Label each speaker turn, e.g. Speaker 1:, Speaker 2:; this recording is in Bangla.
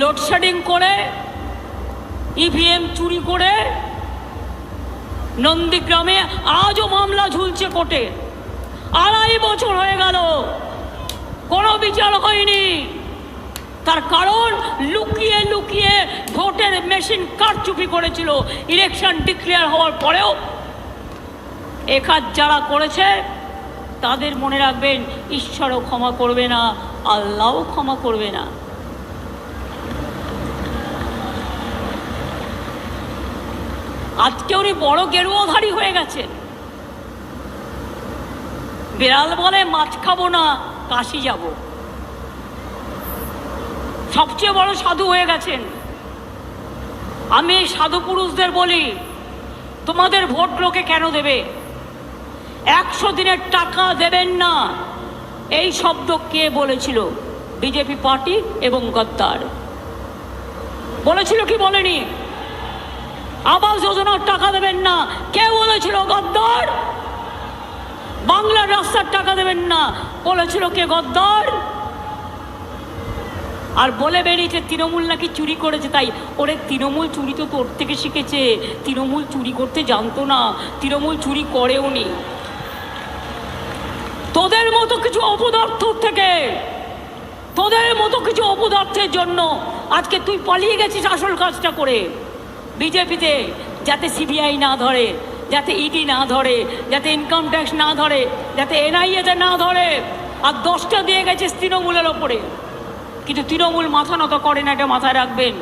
Speaker 1: লোডশেডিং করে ইভিএম চুরি করে, নন্দীগ্রামে আজও মামলা ঝুলছে কোর্টে। আড়াই বছর হয়ে গেল, কোনো বিচার হয়নি। তার কারণ লুকিয়ে লুকিয়ে ভোটের মেশিন কারচুপি করেছিল। ইলেকশন ডিক্লেয়ার হওয়ার পরেও একাজ যারা করেছে, তাদের মনে রাখবেন, ঈশ্বরও ক্ষমা করবে না, আল্লাহও ক্ষমা করবে না। আজকে উনি বড় গেরুয়াধারী হয়ে গেছেন বিড়াল বলে, মাছ খাব না, কাশি যাব। সবচেয়ে বড় সাধু হয়ে গেছেন। আমি সাধু পুরুষদের বলি, তোমাদের ভোট লোকে কেন দেবে? একশো দিনের টাকা দেবেন না। এই শব্দ কে বলেছিল? বিজেপি পার্টি এবং গদ্দার। বলেছিল কি বলেনি? আবাস যোজনার টাকা দেবেন না। কে বলেছিল, গদ্দর? বাংলার রাস্তার টাকা দেবেন না। বলেছিল কে, গদ্দার? আর বলে বেরিয়েছে তৃণমূল নাকি চুরি করেছে? তাই, ওরে, তৃণমূল চুরি তো তোর থেকে শিখেছে। তৃণমূল চুরি করতে জানতো না। তৃণমূল চুরি করেও নি। তোদের মতো কিছু অপদার্থ থেকে। তোদের মতো কিছু অপদার্থের জন্য। আজকে তুই পালিয়ে গেছিস আসল কাজটা করে। বিজেপিতে যাতে সিবিআই না ধরে, যাতে ইডি না ধরে, যাতে ইনকাম ট্যাক্স না ধরে, যাতে এনআইএতে না ধরে, আর দশটা দিয়ে গেছে তৃণমূলের ওপরে। কিন্তু তৃণমূল মাথা নত করে না, এটা মাথায় রাখবেন।